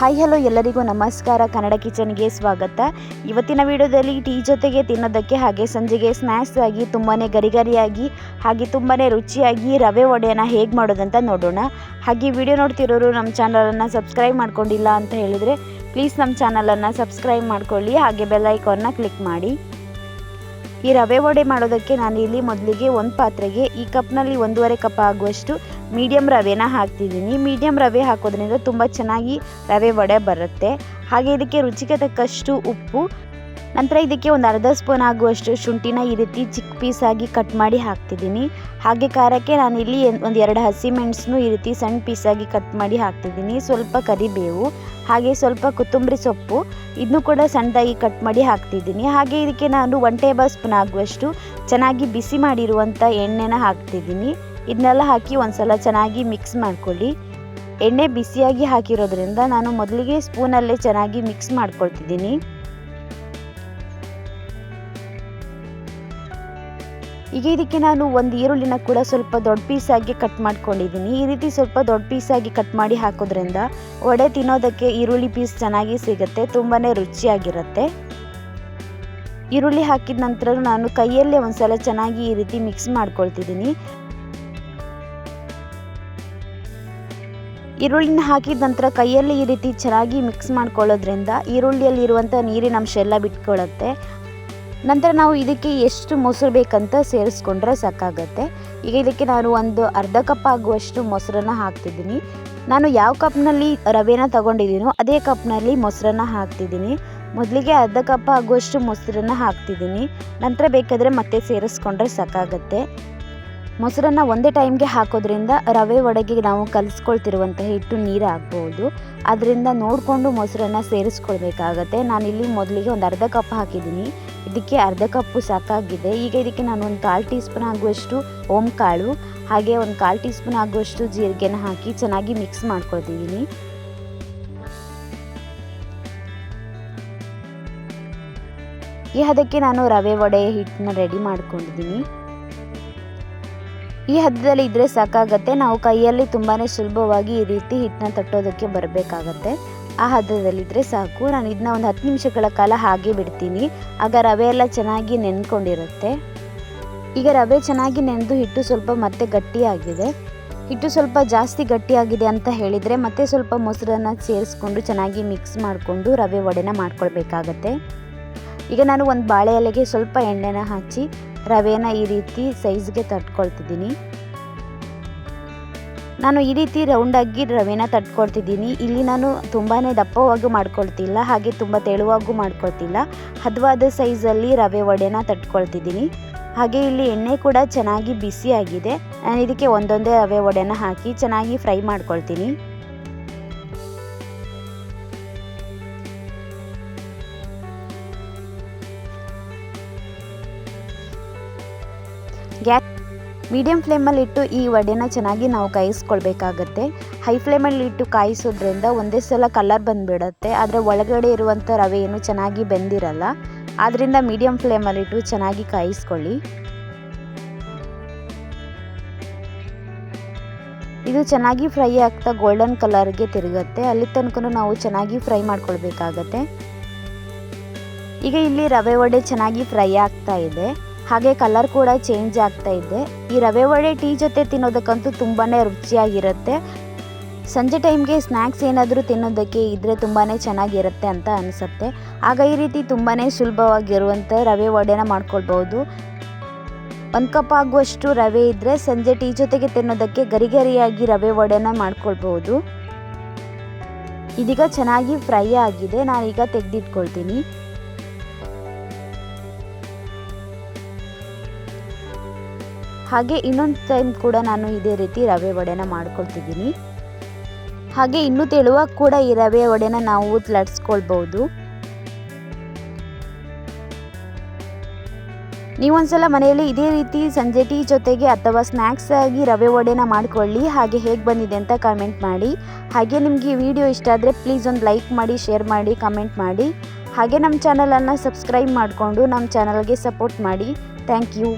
Hi hello ಎಲ್ಲರಿಗೂ ನಮಸ್ಕಾರ. ಕನ್ನಡ ಕಿಚನ್ಗೆ ಸ್ವಾಗತ. ಇವತ್ತಿನ ವಿಡಿಯೋದಲ್ಲಿ ಟೀ ಜೊತೆಗೆ ತಿನ್ನೋದಕ್ಕೆ ಹಾಗೆ ಸಂಜೆಗೆ ಸ್ನ್ಯಾಕ್ಸ್ ಆಗಿ ತುಂಬಾ ಗರಿಗರಿಯಾಗಿ, ಹಾಗೆ ತುಂಬಾ ರುಚಿಯಾಗಿ ರವೆ ವಡೆಯನ್ನು ಹೇಗೆ ಮಾಡೋದಂತ ನೋಡೋಣ. ಹಾಗೆ ವಿಡಿಯೋ ನೋಡ್ತಿರೋರು ನಮ್ಮ ಚಾನಲನ್ನು ಸಬ್ಸ್ಕ್ರೈಬ್ ಮಾಡ್ಕೊಂಡಿಲ್ಲ ಅಂತ ಹೇಳಿದರೆ ಪ್ಲೀಸ್ ನಮ್ಮ ಚಾನಲನ್ನು ಸಬ್ಸ್ಕ್ರೈಬ್ ಮಾಡ್ಕೊಳ್ಳಿ, ಹಾಗೆ ಬೆಲ್ ಐಕಾನ್ನ ಕ್ಲಿಕ್ ಮಾಡಿ. ಈ ರವೆ ವಡೆ ಮಾಡೋದಕ್ಕೆ ನಾನು ಇಲ್ಲಿ ಮೊದಲಿಗೆ ಒಂದು ಪಾತ್ರೆಗೆ, ಈ ಕಪ್ನಲ್ಲಿ ಒಂದೂವರೆ ಕಪ್ ಆಗುವಷ್ಟು ಮೀಡಿಯಮ್ ರವೆನ ಹಾಕ್ತಿದ್ದೀನಿ. ಮೀಡಿಯಮ್ ರವೆ ಹಾಕೋದ್ರಿಂದ ತುಂಬ ಚೆನ್ನಾಗಿ ರವೆ ವಡೆ ಬರುತ್ತೆ. ಹಾಗೆ ಇದಕ್ಕೆ ರುಚಿಗೆ ತಕ್ಕಷ್ಟು ಉಪ್ಪು. ನಂತರ ಇದಕ್ಕೆ ಒಂದು ಅರ್ಧ ಸ್ಪೂನ್ ಆಗುವಷ್ಟು ಶುಂಠಿನ ಈ ರೀತಿ ಚಿಕ್ಕ ಪೀಸಾಗಿ ಕಟ್ ಮಾಡಿ ಹಾಕ್ತಿದ್ದೀನಿ. ಹಾಗೆ ಖಾರಕ್ಕೆ ಇಲ್ಲಿ ಒಂದು ಎರಡು ಹಸಿಮೆಣಸನ್ನು ಈ ರೀತಿ ಸಣ್ಣ ಪೀಸಾಗಿ ಕಟ್ ಮಾಡಿ ಹಾಕ್ತಿದ್ದೀನಿ. ಸ್ವಲ್ಪ ಕರಿಬೇವು, ಹಾಗೆ ಸ್ವಲ್ಪ ಕೊತ್ತಂಬರಿ ಸೊಪ್ಪು. ಇದನ್ನು ಕೂಡ ಸಣ್ಣದಾಗಿ ಕಟ್ ಮಾಡಿ ಹಾಕ್ತಿದ್ದೀನಿ. ಹಾಗೆ ಇದಕ್ಕೆ ನಾನು ಒನ್ ಟೇಬಲ್ ಸ್ಪೂನ್ ಆಗುವಷ್ಟು ಚೆನ್ನಾಗಿ ಬಿಸಿ ಮಾಡಿರುವಂಥ ಎಣ್ಣೆನ ಹಾಕ್ತಿದ್ದೀನಿ. ಇದನ್ನೆಲ್ಲ ಹಾಕಿ ಒಂದ್ಸಲ ಚೆನ್ನಾಗಿ ಮಿಕ್ಸ್ ಮಾಡ್ಕೊಳ್ಳಿ. ಎಣ್ಣೆ ಬಿಸಿಯಾಗಿ ಹಾಕಿರೋದ್ರಿಂದ ನಾನು ಮೊದಲಿಗೆ ಸ್ಪೂನಲ್ಲೇ ಚೆನ್ನಾಗಿ ಮಿಕ್ಸ್ ಮಾಡ್ಕೊಳ್ತಿದ್ದೀನಿ. ಈಗ ಇದಕ್ಕೆ ನಾನು ಒಂದು ಈರುಳ್ಳಿನ ಕೂಡ ಸ್ವಲ್ಪ ದೊಡ್ಡ ಪೀಸಾಗಿ ಕಟ್ ಮಾಡ್ಕೊಂಡಿದ್ದೀನಿ. ಈ ರೀತಿ ಸ್ವಲ್ಪ ದೊಡ್ಡ ಪೀಸಾಗಿ ಕಟ್ ಮಾಡಿ ಹಾಕೋದ್ರಿಂದ ವಡೆ ತಿನ್ನೋದಕ್ಕೆ ಈರುಳ್ಳಿ ಪೀಸ್ ಚೆನ್ನಾಗಿ ಸಿಗುತ್ತೆ ತುಂಬಾ ರುಚಿಯಾಗಿರುತ್ತೆ. ಈರುಳ್ಳಿ ಹಾಕಿದ ನಂತರ ನಾನು ಕೈಯಲ್ಲೇ ಒಂದ್ಸಲ ಚೆನ್ನಾಗಿ ಈ ರೀತಿ ಮಿಕ್ಸ್ ಮಾಡ್ಕೊಳ್ತಿದ್ದೀನಿ. ಈರುಳ್ಳಿನ ಹಾಕಿದ ನಂತರ ಕೈಯಲ್ಲಿ ಈ ರೀತಿ ಚೆನ್ನಾಗಿ ಮಿಕ್ಸ್ ಮಾಡ್ಕೊಳ್ಳೋದ್ರಿಂದ ಈರುಳ್ಳಿಯಲ್ಲಿರುವಂಥ ನೀರಿನ ಅಂಶ ಎಲ್ಲ ಬಿಟ್ಕೊಳ್ಳುತ್ತೆ. ನಂತರ ನಾವು ಇದಕ್ಕೆ ಎಷ್ಟು ಮೊಸರು ಬೇಕಂತ ಸೇರಿಸ್ಕೊಂಡ್ರೆ ಸಾಕಾಗತ್ತೆ. ಈಗ ಇದಕ್ಕೆ ನಾನು ಒಂದು ಅರ್ಧ ಕಪ್ ಆಗುವಷ್ಟು ಮೊಸರನ್ನ ಹಾಕ್ತಿದ್ದೀನಿ. ನಾನು ಯಾವ ಕಪ್ನಲ್ಲಿ ರವೆನ ತಗೊಂಡಿದ್ದೀನೋ ಅದೇ ಕಪ್ನಲ್ಲಿ ಮೊಸರನ್ನ ಹಾಕ್ತಿದ್ದೀನಿ. ಮೊದಲಿಗೆ ಅರ್ಧ ಕಪ್ ಆಗುವಷ್ಟು ಮೊಸರನ್ನ ಹಾಕ್ತಿದ್ದೀನಿ. ನಂತರ ಬೇಕಾದರೆ ಮತ್ತೆ ಸೇರಿಸ್ಕೊಂಡ್ರೆ ಸಾಕಾಗತ್ತೆ. ಮೊಸರನ್ನ ಒಂದೇ ಟೈಮ್ಗೆ ಹಾಕೋದ್ರಿಂದ ರವೆ ಒಡೆಗೆ ನಾವು ಕಲಿಸ್ಕೊಳ್ತಿರುವಂತಹ ಹಿಟ್ಟು ನೀರು ಆಗ್ಬೋದು ಅದರಿಂದ ನೋಡಿಕೊಂಡು ಮೊಸರನ್ನ ಸೇರಿಸ್ಕೊಳ್ಬೇಕಾಗತ್ತೆ. ನಾನಿಲ್ಲಿ ಮೊದಲಿಗೆ ಒಂದು ಅರ್ಧ ಕಪ್ ಹಾಕಿದ್ದೀನಿ. ಇದಕ್ಕೆ ಅರ್ಧ ಕಪ್ಪು ಸಾಕಾಗಿದೆ. ಈಗ ಇದಕ್ಕೆ ನಾನು ಒಂದು ಕಾಲು ಟೀ ಸ್ಪೂನ್ ಆಗುವಷ್ಟು ಓಂ ಕಾಳು ಹಾಗೆ ಒಂದು ಕಾಲು ಟೀ ಸ್ಪೂನ್ ಆಗುವಷ್ಟು ಜೀರಿಗೆನ ಹಾಕಿ ಚೆನ್ನಾಗಿ ಮಿಕ್ಸ್ ಮಾಡ್ಕೊಳ್ತಿದ್ದೀನಿ. ಈ ಹದಕ್ಕೆ ನಾನು ರವೆ ವಡೆ ಹಿಟ್ಟನ್ನ ರೆಡಿ ಮಾಡ್ಕೊಂಡಿದ್ದೀನಿ. ಈ ಹದ್ದದಲ್ಲಿ ಇದ್ದರೆ ಸಾಕಾಗತ್ತೆ. ನಾವು ಕೈಯಲ್ಲಿ ತುಂಬಾ ಸುಲಭವಾಗಿ ಈ ರೀತಿ ಹಿಟ್ಟನ್ನ ತಟ್ಟೋದಕ್ಕೆ ಬರಬೇಕಾಗತ್ತೆ. ಆ ಹದದಲ್ಲಿದ್ದರೆ ಸಾಕು. ನಾನು ಇದನ್ನ ಒಂದು ಹತ್ತು ನಿಮಿಷಗಳ ಕಾಲ ಹಾಗೆ ಬಿಡ್ತೀನಿ. ಆಗ ರವೆ ಎಲ್ಲ ಚೆನ್ನಾಗಿ ನೆನ್ಕೊಂಡಿರುತ್ತೆ. ಈಗ ರವೆ ಚೆನ್ನಾಗಿ ನೆನೆದು ಹಿಟ್ಟು ಸ್ವಲ್ಪ ಮತ್ತೆ ಗಟ್ಟಿಯಾಗಿದೆ. ಹಿಟ್ಟು ಸ್ವಲ್ಪ ಜಾಸ್ತಿ ಗಟ್ಟಿಯಾಗಿದೆ ಅಂತ ಹೇಳಿದರೆ ಮತ್ತೆ ಸ್ವಲ್ಪ ಮೊಸರನ್ನು ಸೇರಿಸ್ಕೊಂಡು ಚೆನ್ನಾಗಿ ಮಿಕ್ಸ್ ಮಾಡಿಕೊಂಡು ರವೆ ವಡೆನ ಮಾಡ್ಕೊಳ್ಬೇಕಾಗತ್ತೆ. ಈಗ ನಾನು ಒಂದು ಬಾಳೆ ಎಲೆಗೆ ಸ್ವಲ್ಪ ಎಣ್ಣೆನ ಹಚ್ಚಿ ರವೆನ ಈ ರೀತಿ ಸೈಜ್ಗೆ ತಟ್ಕೊಳ್ತಿದ್ದೀನಿ. ನಾನು ಈ ರೀತಿ ರೌಂಡಾಗಿ ರವೆನ ತಟ್ಕೊಳ್ತಿದ್ದೀನಿ. ಇಲ್ಲಿ ನಾನು ತುಂಬಾ ದಪ್ಪವಾಗೂ ಮಾಡ್ಕೊಳ್ತಿಲ್ಲ, ಹಾಗೆ ತುಂಬ ತೆಳುವಾಗೂ ಮಾಡ್ಕೊಳ್ತಿಲ್ಲ. ಹದವಾದ ಸೈಜಲ್ಲಿ ರವೆ ವಡೆನ ತಟ್ಕೊಳ್ತಿದ್ದೀನಿ. ಹಾಗೆ ಇಲ್ಲಿ ಎಣ್ಣೆ ಕೂಡ ಚೆನ್ನಾಗಿ ಬಿಸಿಯಾಗಿದೆ. ನಾನು ಇದಕ್ಕೆ ಒಂದೊಂದೇ ರವೆ ವಡೆನ ಹಾಕಿ ಚೆನ್ನಾಗಿ ಫ್ರೈ ಮಾಡ್ಕೊಳ್ತೀನಿ. ಗ್ಯಾಸ್ ಮೀಡಿಯಮ್ ಫ್ಲೇಮಲ್ಲಿ ಇಟ್ಟು ಈ ವಡೆನ ಚೆನ್ನಾಗಿ ನಾವು ಕಾಯಿಸ್ಕೊಳ್ಬೇಕಾಗತ್ತೆ. ಹೈ ಫ್ಲೇಮಲ್ಲಿ ಇಟ್ಟು ಕಾಯಿಸೋದ್ರಿಂದ ಒಂದೇ ಸಲ ಕಲರ್ ಬಂದುಬಿಡುತ್ತೆ. ಆದರೆ ಒಳಗಡೆ ಇರುವಂಥ ರವೆ ಏನು ಚೆನ್ನಾಗಿ ಬೆಂದಿರಲ್ಲ. ಆದ್ದರಿಂದ ಮೀಡಿಯಮ್ ಫ್ಲೇಮಲ್ಲಿಟ್ಟು ಚೆನ್ನಾಗಿ ಕಾಯಿಸ್ಕೊಳ್ಳಿ. ಇದು ಚೆನ್ನಾಗಿ ಫ್ರೈ ಆಗ್ತಾ ಗೋಲ್ಡನ್ ಕಲರ್ಗೆ ತಿರುಗುತ್ತೆ. ಅಲ್ಲಿ ತನಕ ನಾವು ಚೆನ್ನಾಗಿ ಫ್ರೈ ಮಾಡ್ಕೊಳ್ಬೇಕಾಗತ್ತೆ. ಈಗ ಇಲ್ಲಿ ರವೆ ವಡೆ ಚೆನ್ನಾಗಿ ಫ್ರೈ ಆಗ್ತಾ ಇದೆ. ಹಾಗೆ ಕಲರ್ ಕೂಡ ಚೇಂಜ್ ಆಗ್ತಾ ಇದೆ. ಈ ರವೆ ವಡೆ ಟೀ ಜೊತೆ ತಿನ್ನೋದಕ್ಕಂತೂ ತುಂಬಾ ರುಚಿಯಾಗಿರುತ್ತೆ. ಸಂಜೆ ಟೈಮ್ಗೆ ಸ್ನ್ಯಾಕ್ಸ್ ಏನಾದರೂ ತಿನ್ನೋದಕ್ಕೆ ಇದ್ದರೆ ತುಂಬಾ ಚೆನ್ನಾಗಿರುತ್ತೆ ಅಂತ ಅನಿಸುತ್ತೆ. ಆಗ ಈ ರೀತಿ ತುಂಬಾ ಸುಲಭವಾಗಿರುವಂಥ ರವೆ ವಡೆನ ಮಾಡ್ಕೊಳ್ಬೋದು ಒಂದು ಕಪ್ ಆಗುವಷ್ಟು ರವೆ ಇದ್ದರೆ ಸಂಜೆ ಟೀ ಜೊತೆಗೆ ತಿನ್ನೋದಕ್ಕೆ ಗರಿ ಗರಿಯಾಗಿ ರವೆ ವಡೆನ ಮಾಡ್ಕೊಳ್ಬೋದು ಇದೀಗ ಚೆನ್ನಾಗಿ ಫ್ರೈ ಆಗಿದೆ. ನಾನೀಗ ತೆಗೆದಿಟ್ಕೊಳ್ತೀನಿ. ಹಾಗೆ ಇನ್ನೊಂದು ಟೈಮ್ ಕೂಡ ನಾನು ಇದೇ ರೀತಿ ರವೆ ವಡೆನ ಮಾಡ್ಕೊಳ್ತಿದ್ದೀನಿ. ಹಾಗೆ ಇನ್ನೂ ತೆಳುವಾಗ ಕೂಡ ಈ ರವೆ ವಡೆನ ನಾವು ಲಟ್ಸ್ಕೊಳ್ಬೋದು ನೀವೊಂದ್ಸಲ ಮನೆಯಲ್ಲಿ ಇದೇ ರೀತಿ ಸಂಜೆ ಟೀ ಜೊತೆಗೆ ಅಥವಾ ಸ್ನ್ಯಾಕ್ಸ್ ಆಗಿ ರವೆ ವಡೆನ ಮಾಡ್ಕೊಳ್ಳಿ. ಹಾಗೆ ಹೇಗೆ ಬಂದಿದೆ ಅಂತ ಕಮೆಂಟ್ ಮಾಡಿ. ಹಾಗೆ ನಿಮಗೆ ಈ ವಿಡಿಯೋ ಇಷ್ಟ ಆದರೆ ಪ್ಲೀಸ್ ಒಂದು ಲೈಕ್ ಮಾಡಿ ಶೇರ್ ಮಾಡಿ ಕಮೆಂಟ್ ಮಾಡಿ. ಹಾಗೆ ನಮ್ಮ ಚಾನಲನ್ನು ಸಬ್ಸ್ಕ್ರೈಬ್ ಮಾಡಿಕೊಂಡು ನಮ್ಮ ಚಾನಲ್ಗೆ ಸಪೋರ್ಟ್ ಮಾಡಿ. Thank you